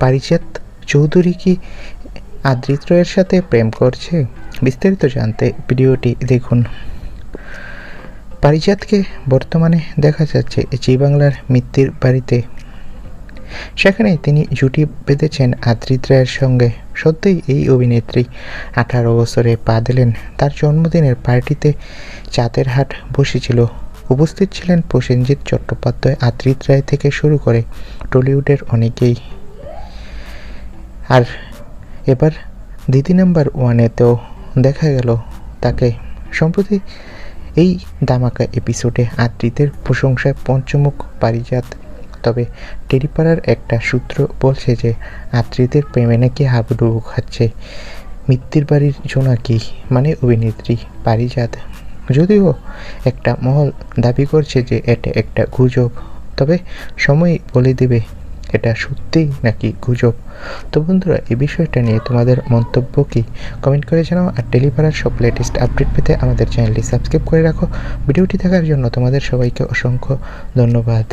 পারিজাত চৌধুরী কি আদ্রিত রয়ের সাথে প্রেম করছে? বিস্তারিত জানতে ভিডিওটি দেখুন। পারিজাতকে বর্তমানে দেখা যাচ্ছে জি বাংলার মিত্তির বাড়িতে। সেখানে তিনি জুটি বেঁধেছেন আদ্রিত রায়ের সঙ্গে। সত্যিই এই অভিনেত্রী আঠারো বছরে পা দিলেন। তার জন্মদিনের পার্টিতে চাঁদের হাট বসেছিল। উপস্থিত ছিলেন প্রসেনজিৎ চট্টোপাধ্যায় আদ্রিত রায় থেকে শুরু করে টলিউডের অনেকেই। আর এবার দিদি নাম্বার ওয়ানেতেও দেখা গেল তাকে। সম্প্রতি এই দামাকা এপিসোডে আদ্রিতের প্রশংসায় পঞ্চমুখ পারিজাত। তবে টেরিপাড়ার একটা সূত্র বলছে যে, আদ্রিতের প্রেমে নাকি হাবুডুবু খাচ্ছে। মিত্তির বাড়ির জোনাকি মানে অভিনেত্রী পারিজাত। যদিও একটা মহল দাবি করছে যে, এটা একটা গুজব। তবে সময় বলে দেবে এটা সত্যি নাকি গুজব? তো বন্ধুরা, এই বিষয়টা নিয়ে তোমাদের মন্তব্য কি? কমেন্ট করে জানাও আর টেলিপাড়ার সব লেটেস্ট আপডেট পেতে আমাদের চ্যানেলটি সাবস্ক্রাইব করে রাখো। ভিডিওটি দেখার জন্য তোমাদের সবাইকে অসংখ্য ধন্যবাদ।